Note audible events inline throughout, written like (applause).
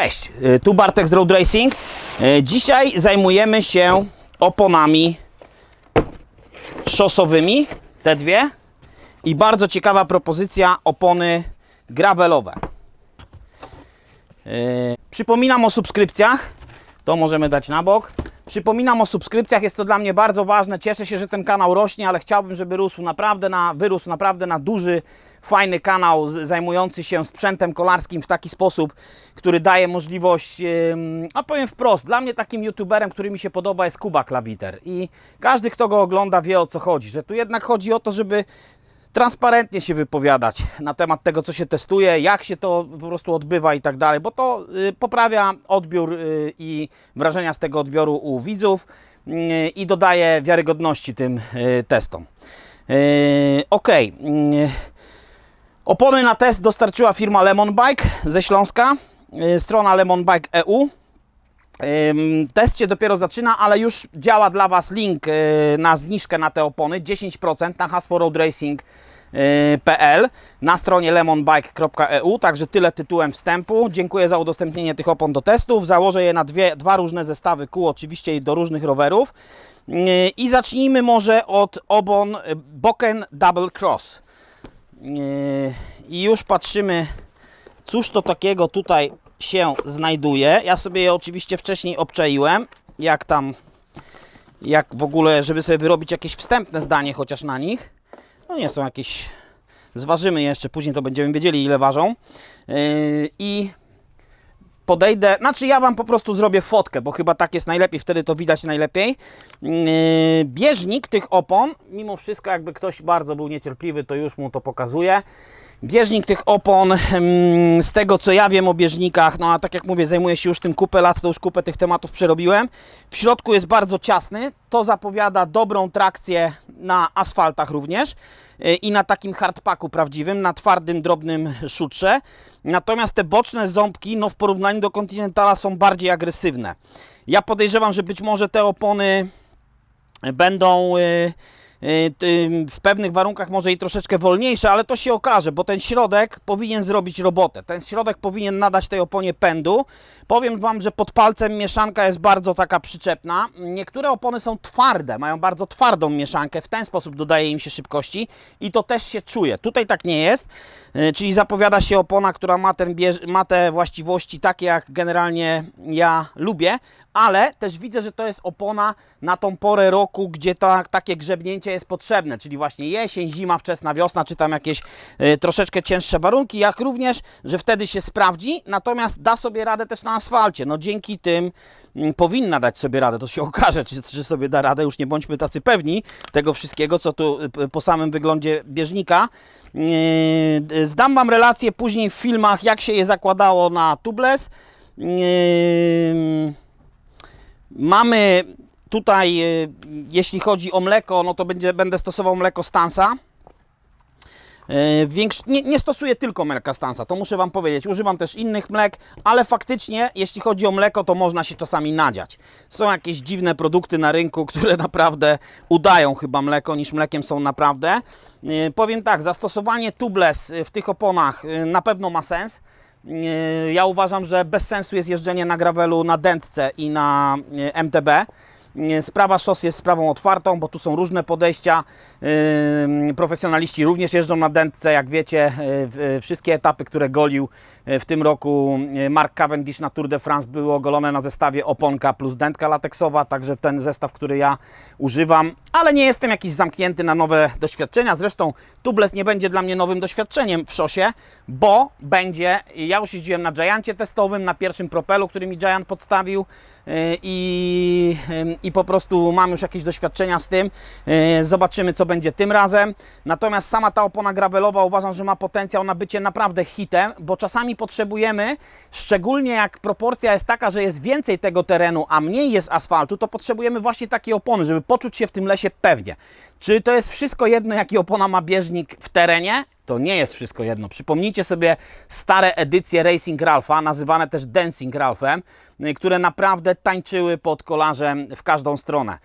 Cześć, y, tu Bartek z Road Racing. Y, Dzisiaj zajmujemy się oponami szosowymi, te dwie. I bardzo ciekawa propozycja opony gravelowe. Yy, Przypominam o subskrypcjach. To możemy dać na bok. Przypominam o subskrypcjach, jest to dla mnie bardzo ważne. Cieszę się, że ten kanał rośnie, ale chciałbym, żeby rósł naprawdę na, wyrósł naprawdę na duży, fajny kanał zajmujący się sprzętem kolarskim w taki sposób, który daje możliwość, a powiem wprost, dla mnie takim youtuberem, który mi się podoba jest Kuba Klawiter. I każdy, kto go ogląda, wie o co chodzi. Że tu jednak chodzi o to, żeby transparentnie się wypowiadać na temat tego, co się testuje, jak się to po prostu odbywa i tak dalej, bo to y, poprawia odbiór y, i wrażenia z tego odbioru u widzów y, i dodaje wiarygodności tym testom. Ok. Opony na test dostarczyła firma Lemon Bike ze Śląska, strona Lemon Test się dopiero zaczyna, ale już działa dla Was link y, na zniżkę na te opony 10% na hasło na stronie lemonbike.eu, także tyle tytułem wstępu. Dziękuję za udostępnienie tych opon do testów. Założę je na dwie, dwa różne zestawy kół, oczywiście do różnych rowerów. Yy, I zacznijmy może od obon y, Boken Double Cross. I już patrzymy, cóż to takiego tutaj się znajduje. Ja sobie je oczywiście wcześniej obczaiłem, jak tam, jak w ogóle, żeby sobie wyrobić jakieś wstępne zdanie chociaż na nich. No nie są jakieś, zważymy jeszcze, później to będziemy wiedzieli ile ważą. Yy, I podejdę, znaczy ja Wam po prostu zrobię fotkę, bo chyba tak jest najlepiej, wtedy to widać najlepiej. Yy, Bieżnik tych opon, mimo wszystko jakby ktoś bardzo był niecierpliwy, to już mu to pokazuję. Bieżnik tych opon, mm, z tego co ja wiem o bieżnikach, no a tak jak mówię, zajmuję się już tym kupę lat, to już kupę tych tematów przerobiłem. W środku jest bardzo ciasny, to zapowiada dobrą trakcję na asfaltach również i na takim hardpacku prawdziwym, na twardym, drobnym szutrze. Natomiast te boczne ząbki, no w porównaniu do Continentala są bardziej agresywne. Ja podejrzewam, że być może te opony będą y, y, y, w pewnych warunkach może i troszeczkę wolniejsze, ale to się okaże, bo ten środek powinien zrobić robotę. Ten środek powinien nadać tej oponie pędu. Powiem Wam, że pod palcem mieszanka jest bardzo taka przyczepna. Niektóre opony są twarde, mają bardzo twardą mieszankę, w ten sposób dodaje im się szybkości i to też się czuje. Tutaj tak nie jest, y, czyli zapowiada się opona, która ma, ten ma te właściwości takie, jak generalnie ja lubię, ale też widzę, że to jest opona na tą porę roku, gdzie ta, takie grzebnięcie jest potrzebne, czyli właśnie jesień, zima, wczesna wiosna, czy tam jakieś y, troszeczkę cięższe warunki, jak również, że wtedy się sprawdzi, natomiast da sobie radę też na asfalcie. No dzięki tym mm, powinna dać sobie radę, to się (laughs) okaże, czy, czy sobie da radę, już nie bądźmy tacy pewni tego wszystkiego, co tu y, po samym wyglądzie bieżnika. Yy, Zdam Wam relację później w filmach, jak się je zakładało na tubeless. Yy, Mamy tutaj, y, jeśli chodzi o mleko, no to będzie, będę stosował mleko Stansa. Y. Nie, nie stosuję tylko mleka Stansa, to muszę Wam powiedzieć. Używam też innych mlek, ale faktycznie, jeśli chodzi o mleko, to można się czasami nadziać. Są jakieś dziwne produkty na rynku, (laughs) które naprawdę udają chyba mleko, niż mlekiem są naprawdę. Y, Powiem tak, zastosowanie tubeless w tych oponach na pewno ma sens. Ja uważam, że bez sensu jest jeżdżenie na gravelu na dętce i na MTB. Yy, Sprawa szos jest sprawą otwartą, bo tu są różne podejścia. Yy, Profesjonaliści również jeżdżą na dętce, jak wiecie, yy, wszystkie etapy, które golił w tym roku Mark Cavendish na Tour de France były ogolone na zestawie oponka plus dętka lateksowa, także ten zestaw, który ja używam, ale nie jestem jakiś zamknięty na nowe doświadczenia. Zresztą tubeless nie będzie dla mnie nowym doświadczeniem w szosie, bo będzie, ja już jeździłem na Giancie testowym, na pierwszym propelu, który mi Giant podstawił i, i po prostu mam już jakieś doświadczenia z tym. Yy, Zobaczymy, co będzie tym razem. Natomiast sama ta opona gravelowa uważam, że ma potencjał na bycie naprawdę hitem, bo czasami potrzebujemy, szczególnie jak proporcja jest taka, że jest więcej tego terenu, a mniej jest asfaltu, to potrzebujemy właśnie takiej opony, żeby poczuć się w tym lesie pewnie. Czy to jest wszystko jedno, jaki opona ma bieżnik w terenie? to nie jest wszystko jedno. Przypomnijcie sobie stare edycje Racing Ralpha, nazywane też Dancing Ralphem, y, które naprawdę tańczyły pod kolarzem w każdą stronę.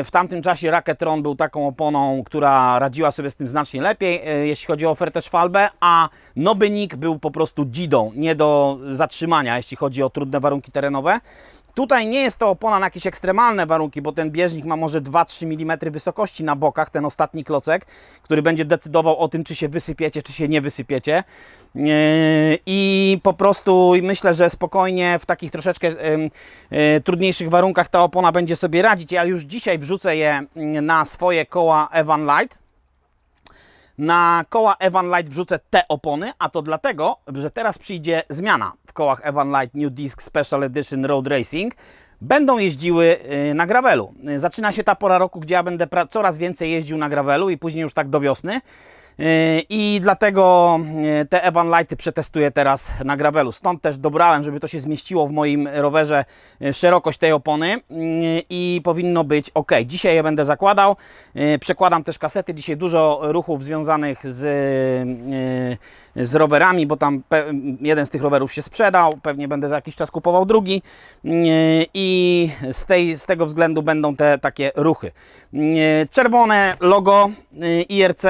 Y, W tamtym czasie Racketron był taką oponą, która radziła sobie z tym znacznie lepiej, y, jeśli chodzi o ofertę Schwalbe, a Nobynik był po prostu dzidą, nie do zatrzymania, jeśli chodzi o trudne warunki terenowe. Tutaj nie jest to opona na jakieś ekstremalne warunki, bo ten bieżnik ma może 2-3 mm wysokości na bokach, ten ostatni klocek, który będzie decydował o tym, czy się wysypiecie, czy się nie wysypiecie. Yy, I po prostu myślę, że spokojnie w takich troszeczkę ym, yy, trudniejszych warunkach ta opona będzie sobie radzić. Ja już dzisiaj wrzucę je na swoje koła Evan Light. Na koła Evan Light wrzucę te opony, a to dlatego, że teraz przyjdzie zmiana w kołach Evan Light New Disc Special Edition Road Racing. Będą jeździły y, na gravelu. Y, Zaczyna się ta pora roku, gdzie ja będę coraz więcej jeździł na gravelu i później już tak do wiosny. Y, I dlatego y, te Evan Lighty przetestuję teraz na gravelu. Stąd też dobrałem, żeby to się zmieściło w moim rowerze y, szerokość tej opony i powinno być ok. Dzisiaj je będę zakładał. Przekładam też kasety. Dzisiaj dużo ruchów związanych z, z rowerami, bo tam jeden z tych rowerów się sprzedał. Pewnie będę za jakiś czas kupował drugi i z, tej, z tego względu będą te takie ruchy. Czerwone logo IRC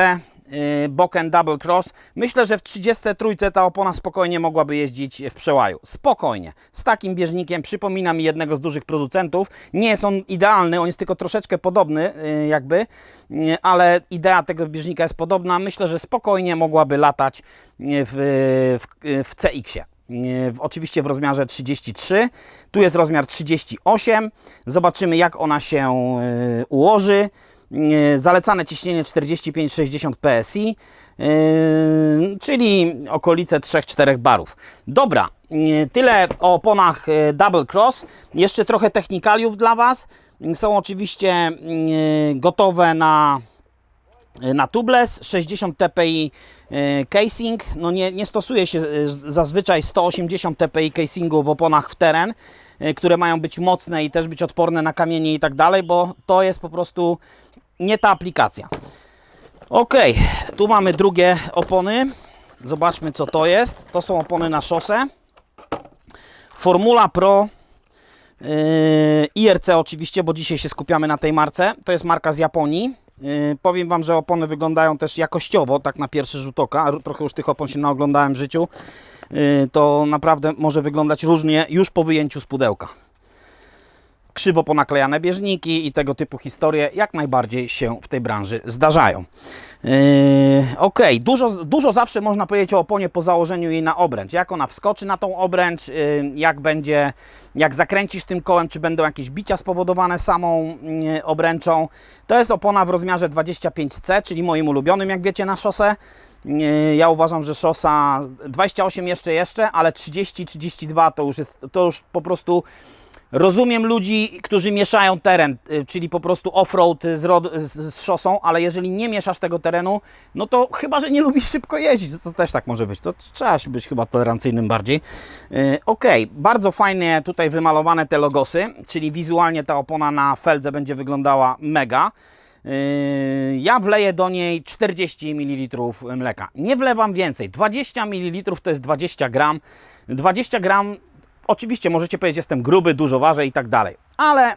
y, Boken Double Cross. Myślę, że w 33 ta opona spokojnie mogłaby jeździć w przełaju. Spokojnie. Z takim bieżnikiem przypomina mi jednego z dużych producentów. Nie jest on idealny, on jest tylko troszeczkę podobny y, jakby, y, ale idea tego bieżnika jest podobna. Myślę, że spokojnie mogłaby latać w, w, w CX-ie. Oczywiście w rozmiarze 33. Tu jest rozmiar 38. Zobaczymy, jak ona się ułoży. Y, Zalecane ciśnienie 45-60 PSI, y, czyli okolice 3-4 barów. Dobra, y, tyle o oponach Double Cross. Jeszcze trochę technikaliów dla Was. Są oczywiście gotowe na na tubeless 60 TPI e, casing. No nie, nie stosuje się e, zazwyczaj 180 TPI casingu w oponach w teren, e, które mają być mocne i też być odporne na kamienie i tak dalej, bo to jest po prostu nie ta aplikacja. Ok, tu mamy drugie opony. Zobaczmy co to jest. To są opony na szosę. Formula Pro Yy, IRC oczywiście, bo dzisiaj się skupiamy na tej marce. To jest marka z Japonii. Yy, powiem Wam, że opony wyglądają też jakościowo, tak na pierwszy rzut oka. Trochę już tych opon się naoglądałem w życiu. Yy, to naprawdę może wyglądać różnie już po wyjęciu z pudełka. Krzywo ponaklejane bieżniki i tego typu historie jak najbardziej się w tej branży zdarzają. Yy, ok, dużo, dużo zawsze można powiedzieć o oponie po założeniu jej na obręcz. Jak ona wskoczy na tą obręcz, yy, jak będzie, jak zakręcisz tym kołem, czy będą jakieś bicia spowodowane samą yy, obręczą. To jest opona w rozmiarze 25C, czyli moim ulubionym, jak wiecie, na szosę. Yy, Ja uważam, że szosa 28 jeszcze jeszcze, ale 30-32 to już jest to już po prostu Rozumiem ludzi, którzy mieszają teren, y, czyli po prostu offroad z, z, z szosą, ale jeżeli nie mieszasz tego terenu, no to chyba, że nie lubisz szybko jeździć, to też tak może być. To trzeba być chyba tolerancyjnym bardziej. Yy, ok, bardzo fajnie tutaj wymalowane te logosy, czyli wizualnie ta opona na feldze będzie wyglądała mega. Yy, Ja wleję do niej 40 ml mleka. Nie wlewam więcej. 20 ml to jest 20 gram. 20 gram Oczywiście możecie powiedzieć, jestem gruby, dużo ważę i tak dalej, ale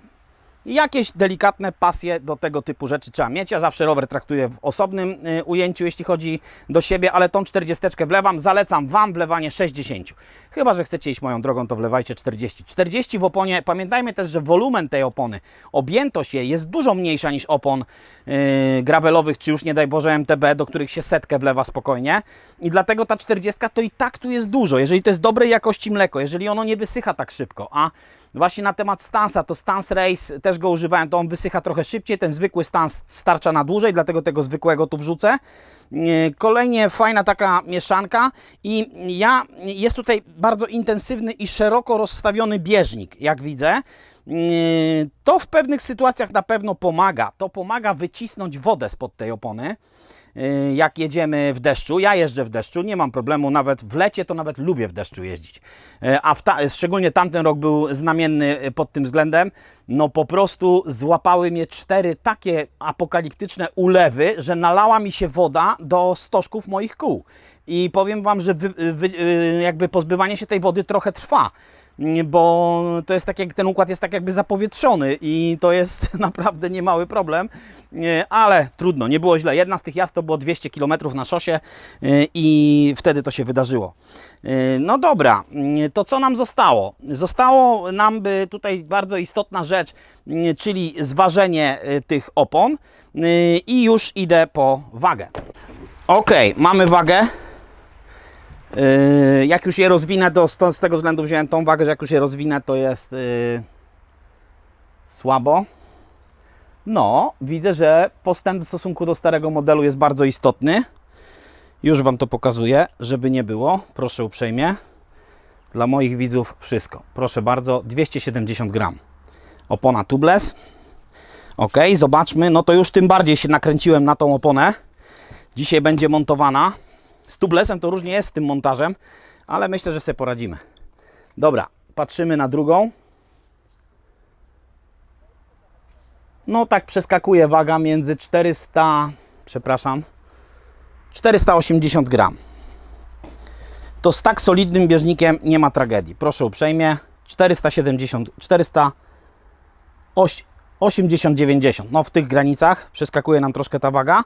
jakieś delikatne pasje do tego typu rzeczy trzeba mieć. Ja zawsze rower traktuję w osobnym y, ujęciu, jeśli chodzi do siebie, ale tą 40 wlewam. Zalecam Wam wlewanie 60. Chyba, że chcecie iść moją drogą, to wlewajcie 40. 40 w oponie. Pamiętajmy też, że wolumen tej opony, objętość jej jest dużo mniejsza niż opon yy, gravelowych, czy już nie daj Boże MTB, do których się setkę wlewa spokojnie. I dlatego ta 40 to i tak tu jest dużo. Jeżeli to jest dobrej jakości mleko, jeżeli ono nie wysycha tak szybko, a Właśnie na temat stansa, to Stance Race też go używałem, to on wysycha trochę szybciej, ten zwykły stans starcza na dłużej, dlatego tego zwykłego tu wrzucę. Yy, Kolejnie fajna taka mieszanka i ja, jest tutaj bardzo intensywny i szeroko rozstawiony bieżnik, jak widzę. Yy, To w pewnych sytuacjach na pewno pomaga. To pomaga wycisnąć wodę spod tej opony. Y, jak jedziemy w deszczu. Ja jeżdżę w deszczu, nie mam problemu, nawet w lecie to nawet lubię w deszczu jeździć. Y, A ta, szczególnie tamten rok był znamienny y, pod tym względem. No po prostu złapały mnie cztery takie apokaliptyczne ulewy, że nalała mi się woda do stożków moich kół. I powiem Wam, że wy, wy, jakby pozbywanie się tej wody trochę trwa bo to jest tak jak ten układ jest tak jakby zapowietrzony i to jest (laughs) naprawdę niemały problem, ale trudno, nie było źle. Jedna z tych jazd to było 200 km na szosie y, i wtedy to się wydarzyło. Y, No dobra, y, to co nam zostało? Zostało nam by tutaj bardzo istotna rzecz, czyli zważenie tych opon i już idę po wagę. Ok, mamy wagę. Yy, jak już je rozwinę, to z, tego względu wziąłem tą wagę, że jak już je rozwinę, to jest yy, słabo. No, widzę, że postęp w stosunku do starego modelu jest bardzo istotny. Już Wam to pokazuję, żeby nie było. Proszę uprzejmie. Dla moich widzów wszystko. Proszę bardzo, 270 gram. Opona tubeless. Ok, zobaczmy. No to już tym bardziej się nakręciłem na tą oponę. Dzisiaj będzie montowana. Z tubelessem to różnie jest z tym montażem, ale myślę, że sobie poradzimy. Dobra, patrzymy na drugą. No tak przeskakuje waga między 400, przepraszam, 480 gram. To z tak solidnym bieżnikiem nie ma tragedii. Proszę uprzejmie, 470, 480, 90. No w tych granicach przeskakuje nam troszkę ta waga.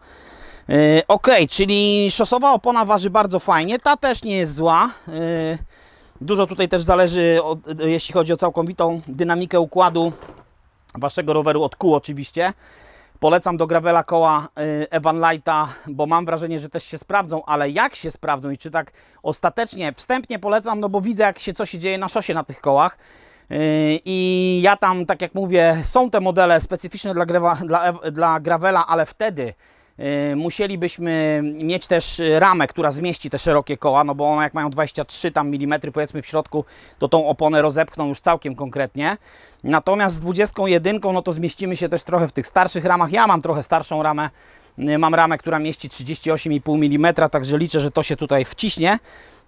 Yy, ok, czyli szosowa opona waży bardzo fajnie. Ta też nie jest zła. Yy, dużo tutaj też zależy, od, jeśli chodzi o całkowitą dynamikę układu waszego roweru od kół oczywiście. Polecam do gravela koła y, Evan Lighta, bo mam wrażenie, że też się sprawdzą, ale jak się sprawdzą i czy tak ostatecznie, wstępnie polecam, no bo widzę jak się, co się dzieje na szosie na tych kołach. I ja tam, tak jak mówię, są te modele specyficzne dla, dla, dla gravela, ale wtedy musielibyśmy mieć też ramę, która zmieści te szerokie koła, no bo one jak mają 23 tam milimetry powiedzmy w środku, to tą oponę rozepchną już całkiem konkretnie. Natomiast z 21 no to zmieścimy się też trochę w tych starszych ramach. Ja mam trochę starszą ramę, Yy, mam ramę, która mieści 38,5 mm, także liczę, że to się tutaj wciśnie.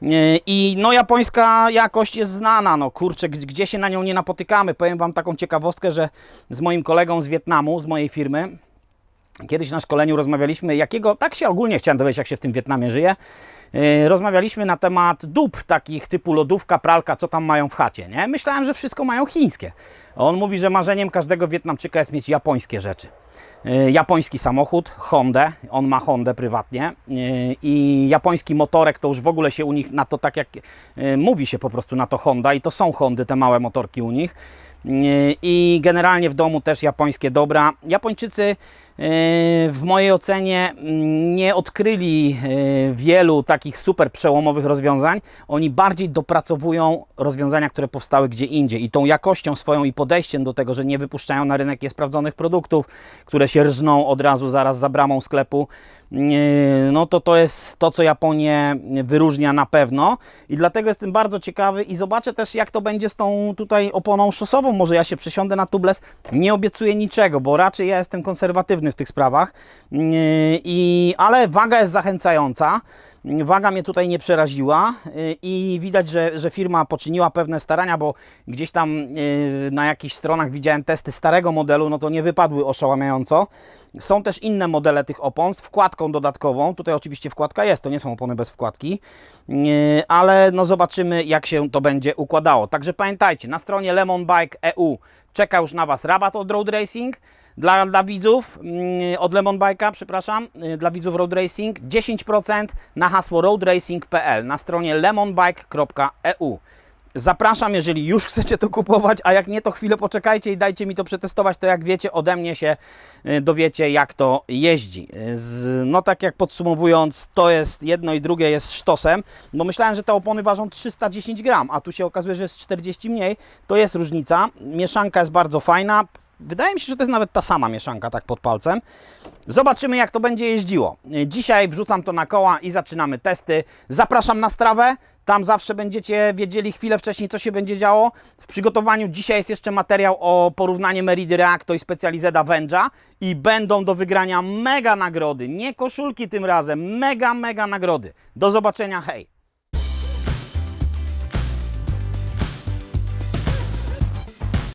Yy, I no japońska jakość jest znana, no kurczę, gdzie się na nią nie napotykamy. Powiem Wam taką ciekawostkę, że z moim kolegą z Wietnamu, z mojej firmy, Kiedyś na szkoleniu rozmawialiśmy, jakiego, tak się ogólnie chciałem dowiedzieć, jak się w tym Wietnamie żyje. Yy, rozmawialiśmy na temat dóbr takich typu lodówka, pralka, co tam mają w chacie, nie? Myślałem, że wszystko mają chińskie. On mówi, że marzeniem każdego Wietnamczyka jest mieć japońskie rzeczy. Yy, Japoński samochód, Hondę, on ma Hondę prywatnie yy, i japoński motorek to już w ogóle się u nich na to tak jak mówi się po prostu na to Honda i to są Hondy, te małe motorki u nich. I generalnie w domu też japońskie dobra. Japończycy w mojej ocenie mm, nie odkryli yy, wielu takich super przełomowych rozwiązań. Oni bardziej dopracowują rozwiązania, które powstały gdzie indziej i tą jakością swoją i podejściem do tego, że nie wypuszczają na rynek niesprawdzonych produktów, które się rżną od razu zaraz za bramą sklepu. Yy, No to to jest to, co Japonię wyróżnia na pewno i dlatego jestem bardzo ciekawy i zobaczę też, jak to będzie z tą tutaj oponą szosową. Może ja się przesiądę na tubeless. Nie obiecuję niczego, bo raczej ja jestem konserwatywny w tych sprawach, Yy, i, ale waga jest zachęcająca. Waga mnie tutaj nie przeraziła yy, i widać, że, że firma poczyniła pewne starania, bo gdzieś tam yy, na jakichś stronach widziałem testy starego modelu, no to nie wypadły oszałamiająco. Są też inne modele tych opon z wkładką dodatkową. Tutaj oczywiście wkładka jest, to nie są opony bez wkładki, Yy, ale no zobaczymy jak się to będzie układało. Także pamiętajcie, na stronie Lemon Bike EU czeka już na Was rabat od Road Racing. Dla, dla widzów mm, od Lemon Bike'a, przepraszam, y, dla widzów Road Racing 10% na hasło roadracing.pl na stronie lemonbike.eu. Zapraszam, jeżeli już chcecie to kupować, a jak nie, to chwilę poczekajcie i dajcie mi to przetestować. To jak wiecie, ode mnie się y, dowiecie, jak to jeździ. Y, Z, no tak jak podsumowując, to jest jedno i drugie jest sztosem, bo myślałem, że te opony ważą 310 gram, a tu się okazuje, że jest 40 mniej. To jest różnica. Mieszanka jest bardzo fajna. Wydaje mi się, że to jest nawet ta sama mieszanka, tak pod palcem. Zobaczymy, jak to będzie jeździło. Dzisiaj wrzucam to na koła i zaczynamy testy. Zapraszam na strawę. Tam zawsze będziecie wiedzieli chwilę wcześniej, co się będzie działo. W przygotowaniu dzisiaj jest jeszcze materiał o porównanie Meridy Reacto i Specializeda Wędrza i będą do wygrania mega nagrody. Nie koszulki tym razem, mega, mega nagrody. Do zobaczenia, hej!